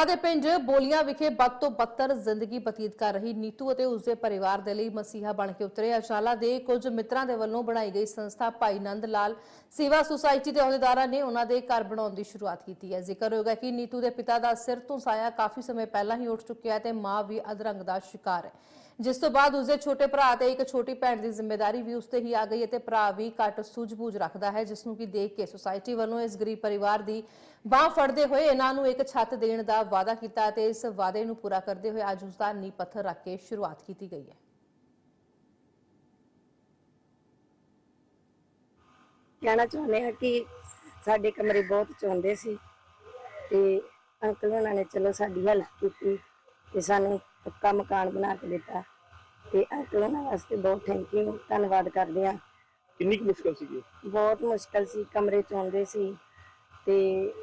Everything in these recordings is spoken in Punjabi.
ਅਜਨਾਲਾ ਦੇ ਪਿੰਡ ਬੋਲੀਆਂ ਵਿਖੇ ਬਦ ਤੋਂ ਬੱਤਰ ਜ਼ਿੰਦਗੀ ਬਤੀਤ ਕਰ ਰਹੀ ਨੀਤੂ ਅਤੇ ਉਸਦੇ ਪਰਿਵਾਰ ਦੇ ਲਈ ਮਸੀਹਾ ਬਣ ਕੇ ਉਤਰੇ। ਅਜਨਾਲਾ ਦੇ ਕੁਝ ਮਿੱਤਰਾਂ ਦੇ ਵੱਲੋਂ ਬਣਾਈ ਗਈ ਸੰਸਥਾ ਭਾਈ ਨੰਦ ਲਾਲ ਸੇਵਾ ਸੁਸਾਇਟੀ ਦੇ ਅਹੁਦੇਦਾਰਾਂ ਨੇ ਉਹਨਾਂ ਦੇ ਘਰ ਬਣਾਉਣ ਦੀ ਸ਼ੁਰੂਆਤ ਕੀਤੀ ਹੈ। ਜ਼ਿਕਰ ਹੈ ਕਿ ਨੀਤੂ ਦੇ ਪਿਤਾ ਦਾ ਸਿਰ ਤੋਂ ਸਾਇਆ ਕਾਫੀ ਸਮੇਂ ਪਹਿਲਾਂ ਹੀ ਉੱਠ ਚੁੱਕਿਆ ਹੈ ਤੇ ਮਾਂ ਵੀ ਅਧਰੰਗ ਦਾ ਸ਼ਿਕਾਰ ਹੈ। ਜਿਸ ਤੋਂ ਬਾਅਦ ਉਸਦੇ ਛੋਟੇ ਭਰਾ ਤੇ ਇੱਕ ਛੋਟੀ ਭੈਣ ਦੀ ਜ਼ਿੰਮੇਵਾਰੀ ਵੀ ਉਸਤੇ ਹੀ ਆ ਗਈ ਅਤੇ ਭਰਾ ਵੀ ਘੱਟ ਸੂਝ-ਬੂਝ ਰੱਖਦਾ ਹੈ, ਜਿਸ ਨੂੰ ਕਿ ਦੇਖ ਕੇ ਸੁਸਾਇਟੀ ਵੱਲੋਂ ਇਸ ਗਰੀਬ ਪਰਿਵਾਰ ਦੀ ਬਾਹ ਫੜਦੇ ਹੋਏ ਇਹਨਾਂ ਨੂੰ ਇੱਕ ਛੱਤ ਦੇਣ ਦਾ ਵਾਅਦਾ ਕੀਤਾ ਤੇ ਇਸ ਵਾਅਦੇ ਨੂੰ ਪੂਰਾ ਕਰਦੇ ਹੋਏ ਅੱਜ ਉਸ ਦਾ ਨੀਂਹ ਪੱਥਰ ਰੱਖ ਕੇ ਸ਼ੁਰੂਆਤ ਕੀਤੀ ਗਈ ਹੈ। ਕਹਿਣਾ ਚਾਹੁੰਦੇ ਹਾਂ ਕਿ ਸਾਡੇ ਕਮਰੇ ਬਹੁਤ ਚੋਂਦੇ ਸੀ ਤੇ ਅੰਕਲ ਉਹਨਾਂ ਨੇ ਚਲੋ ਸਾਡੀ ਹੈਲਪ ਕੀਤੀ ਤੇ ਸਾਨੂੰ ਪੱਕਾ ਮਕਾਨ ਬਣਾ ਕੇ ਦਿੱਤਾ। ਤੇ ਅੰਕਲ ਉਹਨਾਂ ਵਾਸਤੇ ਬਹੁਤ ਥੈਂਕ ਯੂ ਧੰਨਵਾਦ ਕਰਦੇ ਹਾਂ। ਕਿੰਨੀ ਕੁ ਮੁਸ਼ਕਲ ਸੀਗੀ? ਬਹੁਤ ਮੁਸ਼ਕਲ ਸੀ ਕਮਰੇ ਚੋਂਦੇ ਸੀ। ਤੇ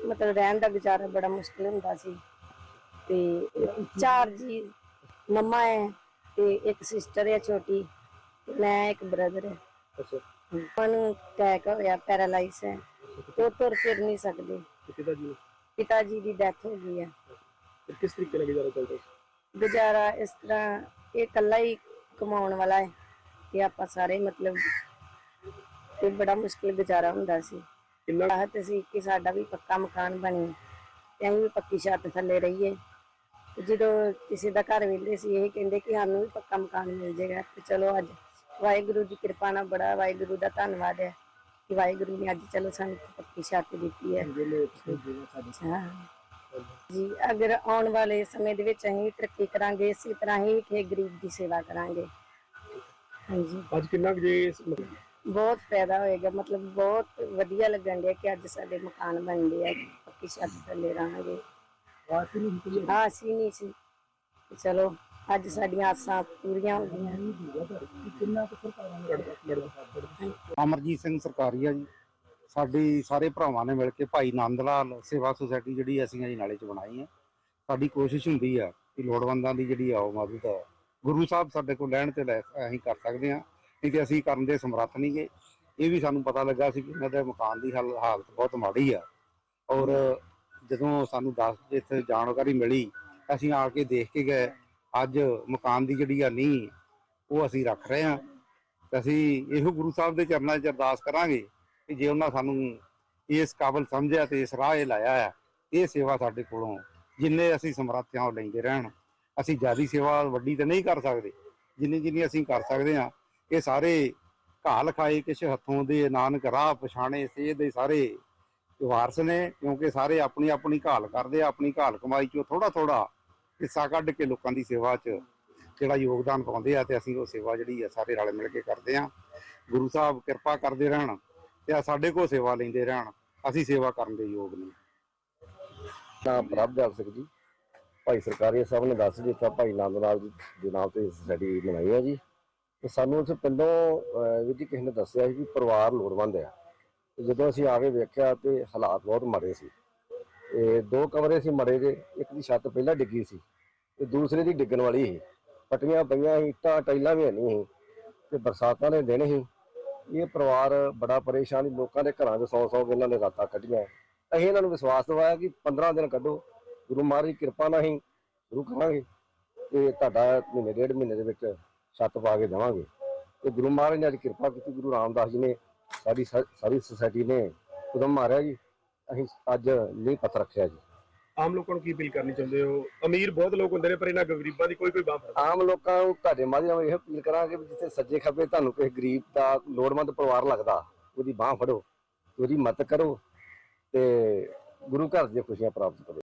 ਮਤਲਬ ਰਹਿਣ ਦਾ ਗੁਜ਼ਾਰਾ ਬੜਾ ਮੁਸ਼ਕਲ ਹੁੰਦਾ ਸੀ। ਤੇ ਚਾਰ ਜੀ ਮੰਮਾ ਹੈ ਤੇ ਇੱਕ ਸਿਸਟਰ ਹੈ ਛੋਟੀ ਮੈਂ ਇੱਕ ਬ੍ਰਦਰ ਹੈ। ਅੱਛਾ। ਉਹਨੂੰ ਅਟੈਕ ਹੋਇਆ ਪੈਰਾਲਾਈਜ਼ ਹੈ। ਉਹ ਤੁਰ ਫਿਰ ਨਹੀਂ ਸਕਦੇ। ਪਿਤਾ ਜੀ ਨੂੰ? ਪਿਤਾ ਜੀ ਦੀ ਡੈਥ ਹੋ ਗਈ ਹੈ। ਕਿਸ ਤਰੀਕੇ ਨਾਲ ਗੁਜ਼ਾਰਾ ਚੱਲਦਾ ਸੀ? ਗੁਜ਼ਾਰਾ ਇਸ ਤਰ੍ਹਾਂ ਇਹ ਇਕੱਲਾ ਹੀ ਕਮਾਉਣ ਵਾਲਾ ਹੈ ਤੇ ਆਪਾਂ ਸਾਰੇ ਮਤਲਬ ਤੇ ਬੜਾ ਮੁਸ਼ਕਿਲ ਗੁਜ਼ਾਰਾ ਹੁੰਦਾ ਸੀ। ਕਿੰਨਾ ਚਾਹਤ ਸੀ ਕਿ ਸਾਡਾ ਵੀ ਪੱਕਾ ਮਕਾਨ ਬਣੇ ਤੇ ਅਸੀਂ ਵੀ ਪੱਕੀ ਛੱਤ ਥੱਲੇ ਰਹੀਏ। ਤੇ ਜਦੋਂ ਕਿਸੇ ਦਾ ਘਰ ਵੇਲੇ ਸੀ ਇਹ ਕਹਿੰਦੇ ਕਿ ਸਾਨੂੰ ਵੀ ਪੱਕਾ ਮਕਾਨ ਮਿਲ ਜਾਏਗਾ। ਤੇ ਚਲੋ ਅੱਜ ਵਾਹਿਗੁਰੂ ਦੀ ਕਿਰਪਾ ਨਾਲ ਬੜਾ ਵਾਹਿਗੁਰੂ ਦਾ ਧੰਨਵਾਦ ਹੈ ਕਿ ਵਾਹਿਗੁਰੂ ਨੇ ਅੱਜ ਚਲੋ ਸਾਨੂੰ ਪੱਕੀ ਛੱਤ ਦਿੱਤੀ ਹੈ। ਹਾਂ। ਜੀ ਅਗਰ ਆਉਣ ਵਾਲੇ ਸਮੇਂ ਦੇ ਵਿੱਚ ਅਸੀਂ ਤਰੱਕੀ ਕਰਾਂਗੇ ਇਸੇ ਤਰ੍ਹਾਂ ਹੀ ਕਿ ਗਰੀਬ ਦੀ ਸੇਵਾ ਕਰਾਂਗੇ। ਹਾਂਜੀ। ਅੱਜ ਕਿੰਨਾ ਕੁ ਜੇ ਇਸ ਮਤਲਬ ਬਹੁਤ ਫਾਇਦਾ ਹੋਏਗਾ ਮਤਲਬ ਬਹੁਤ ਵਧੀਆ ਲੱਗਣ ਡਿਆ ਕਿ ਅੱਜ ਸਾਡੇ ਮਕਾਨ ਬਣਦੇ ਆ ਪੱਕੀ ਛੱਤ ਥੱਲੇ ਰਹਾਂਗੇ। ਆਸ ਹੀ। ਨਹੀਂ ਸੀ। ਚਲੋ ਅੱਜ ਸਾਡੀਆਂ ਆਸਾਂ ਪੂਰੀਆਂ ਹੋ ਗਈਆਂ। ਅਮਰਜੀਤ ਸਿੰਘ ਸਰਕਾਰੀ ਆ ਜੀ। ਸਾਡੀ ਸਾਰੇ ਭਰਾਵਾਂ ਨੇ ਮਿਲ ਕੇ ਭਾਈ ਨੰਦ ਲਾਲ ਸੇਵਾ ਸੁਸਾਇਟੀ ਜਿਹੜੀ ਅਸੀਂ ਜੀ ਨਾਲੇ ਚ ਬਣਾਈ ਹੈ। ਸਾਡੀ ਕੋਸ਼ਿਸ਼ ਹੁੰਦੀ ਆ ਕਿ ਲੋੜਵੰਦਾਂ ਦੀ ਜਿਹੜੀ ਆ ਉਹ ਮਦਦ ਗੁਰੂ ਸਾਹਿਬ ਸਾਡੇ ਕੋਲ ਲੈਣ ਤੇ ਲੈ ਅਸੀਂ ਕਰ ਸਕਦੇ ਆ ਕਿ ਅਸੀਂ ਕਰਨ ਦੇ ਸਮਰੱਥ ਨਹੀਂ ਗਏ ਇਹ ਵੀ ਸਾਨੂੰ ਪਤਾ ਲੱਗਾ ਸੀ ਕਿ ਇਹਨਾਂ ਦੇ ਮਕਾਨ ਦੀ ਹਾਲ- ਹਾਲਤ ਬਹੁਤ ਮਾੜੀ ਆ। ਔਰ ਜਦੋਂ ਸਾਨੂੰ ਦੱਸ ਇੱਥੇ ਜਾਣਕਾਰੀ ਮਿਲੀ, ਅਸੀਂ ਆ ਕੇ ਦੇਖ ਕੇ ਗਏ, ਅੱਜ ਮਕਾਨ ਦੀ ਜਿਹੜੀ ਆ ਨੀਂਹ ਉਹ ਅਸੀਂ ਰੱਖ ਰਹੇ ਹਾਂ। ਤੇ ਅਸੀਂ ਇਹੋ ਗੁਰੂ ਸਾਹਿਬ ਦੇ ਚਰਨਾਂ 'ਚ ਅਰਦਾਸ ਕਰਾਂਗੇ ਕਿ ਜੇ ਉਹਨਾਂ ਸਾਨੂੰ ਇਸ ਕਾਬਲ ਸਮਝਿਆ ਤੇ ਇਸ ਰਾਹ ਇਹ ਲਾਇਆ ਹੈ, ਇਹ ਸੇਵਾ ਸਾਡੇ ਕੋਲੋਂ ਜਿੰਨੇ ਅਸੀਂ ਸਮਰੱਥਿਆਂ ਉਹ ਲੈਂਦੇ ਰਹਿਣ, ਅਸੀਂ ਜਿਆਦੀ ਸੇਵਾ ਵੱਡੀ ਤੇ ਨਹੀਂ ਕਰ ਸਕਦੇ, ਜਿੰਨੀ ਜਿੰਨੀ ਅਸੀਂ ਕਰ ਸਕਦੇ ਹਾਂ, ਇਹ ਸਾਰੇ ਘਾਹ ਲਖਾਏ ਕਿਛ ਹੱਥੋਂ ਦੇ, ਨਾਨਕ ਰਾਹ ਪਛਾਣੇ ਸੇ ਦੇ ਸਾਰੇ ਵਾਰਸ ਨੇ, ਕਿਉਂਕਿ ਸਾਰੇ ਆਪਣੀ ਆਪਣੀ ਘਾਲ ਕਰਦੇ ਆ, ਆਪਣੀ ਘਾਲ ਕਮਾਈ ਚੋਂ ਥੋੜਾ ਥੋੜਾ ਹਿੱਸਾ ਕੱਢ ਕੇ ਲੋਕਾਂ ਦੀ ਸੇਵਾ 'ਚ ਜਿਹੜਾ ਯੋਗਦਾਨ ਪਾਉਂਦੇ ਆ ਤੇ ਅਸੀਂ ਉਹ ਸੇਵਾ ਜਿਹੜੀ ਆ ਸਾਰੇ ਰਲ ਮਿਲ ਕੇ ਕਰਦੇ ਆ ਗੁਰੂ ਸਾਹਿਬ ਕਿਰਪਾ ਕਰਦੇ ਰਹਿਣ। ਤੇ ਸਾਡੇ ਕੋਲ ਸੇਵਾ ਲੈਂਦੇ ਰਹਿਣ ਅਸੀਂ ਸੇਵਾ ਕਰਨ ਦੇ ਯੋਗ ਨਹੀਂ ਨਾਮ ਪ੍ਰਭਜੋਤ ਸਿੰਘ ਜੀ ਭਾਈ ਸਰਕਾਰੀ ਸਾਹਿਬ ਨੇ ਦੱਸ ਦਿੱਤਾ ਭਾਈ ਨੰਦ ਲਾਲ ਜੀ ਦੇ ਨਾਮ ਤੇ ਸਾਡੀ ਬਣਾਈ ਹੈ ਜੀ। ਤੇ ਸਾਨੂੰ ਉਸ ਪਿੰਡੋਂ ਅਹ, ਜੀ ਕਿਸੇ ਨੇ ਦੱਸਿਆ ਸੀ ਕਿ ਪਰਿਵਾਰ ਲੋੜਵੰਦ ਆ। ਜਦੋਂ ਅਸੀਂ ਆ ਕੇ ਵੇਖਿਆ ਤੇ ਹਾਲਾਤ ਬਹੁਤ ਮਾੜੇ ਸੀ। ਤੇ ਦੋ ਕਮਰੇ ਸੀ ਮਰੇ ਦੇ ਇੱਕ ਦੀ ਛੱਤ ਪਹਿਲਾਂ ਡਿੱਗੀ ਸੀ ਤੇ ਦੂਸਰੇ ਦੀ ਡਿੱਗਣ ਵਾਲੀ ਸੀ। ਪਟੀਆਂ ਪਈਆਂ ਸੀ ਇੱਟਾਂ ਟਾਈਲਾਂ ਵੀ ਨਹੀਂ ਸੀ। ਤੇ ਬਰਸਾਤਾਂ ਦੇ ਦਿਨ ਸੀ। ਇਹ ਪਰਿਵਾਰ ਬੜਾ ਪਰੇਸ਼ਾਨ ਸੀ, ਲੋਕਾਂ ਦੇ ਘਰਾਂ 'ਚ 100-100 ਇਹਨਾਂ ਨੇ ਰਾਤਾਂ ਕੱਢੀਆਂ। ਅਸੀਂ ਇਹਨਾਂ ਨੂੰ ਵਿਸ਼ਵਾਸ ਦਿਵਾਇਆ ਕਿ 15 ਦਿਨ ਕੱਢੋ, ਗੁਰੂ ਮਹਾਰਾਜ ਦੀ ਕਿਰਪਾ ਨਾਲ ਹੀ ਗੁਰੂ ਕਹਾਂਗੇ ਤੇ ਤੁਹਾਡਾ ਮਹੀਨੇ, ਡੇਢ ਮਹੀਨੇ ਦੇ ਵਿੱਚ ਛੱਤ ਪਾ ਕੇ ਦੇਵਾਂਗੇ। ਤੇ ਗੁਰੂ ਮਹਾਰਾਜ ਨੇ ਅੱਜ ਕਿਰਪਾ ਕੀਤੀ, ਗੁਰੂ ਰਾਮਦਾਸ ਜੀ ਨੇ, ਸਾਡੀ ਸਾ- ਸਾਰੀ ਸੁਸਾਇਟੀ ਨੇ ਉਦਮ ਮਾਰਿਆ ਜੀ। ਅਸੀਂ ਅੱਜ ਨੀਂਹ ਪੱਥਰ ਰੱਖਿਆ ਜੀ। ਆਮ ਲੋਕਾਂ ਨੂੰ ਕੀ ਅਪੀਲ ਕਰਨੀ ਚਾਹੁੰਦੇ ਹੋ? ਅਮੀਰ ਬਹੁਤ ਲੋਕ ਹੁੰਦੇ ਨੇ, ਪਰ ਇਹਨਾਂ ਗਰੀਬਾਂ ਦੀ ਕੋਈ ਕੋਈ ਬਾਹ ਆਮ ਲੋਕਾਂ ਨੂੰ ਤੁਹਾਡੇ ਮਾਧਿਅਮ ਇਹ ਅਪੀਲ ਕਰਾਂਗੇ ਵੀ ਜਿੱਥੇ ਸੱਜੇ ਖੱਬੇ ਤੁਹਾਨੂੰ ਕਿਸੇ ਗਰੀਬ ਦਾ ਲੋੜਵੰਦ ਪਰਿਵਾਰ ਲੱਗਦਾ, ਉਹਦੀ ਬਾਹ ਫੜੋ, ਉਹਦੀ ਮਦਦ ਕਰੋ ਤੇ ਗੁਰੂ ਘਰ ਦੀਆਂ ਖੁਸ਼ੀਆਂ ਪ੍ਰਾਪਤ ਕਰੋ।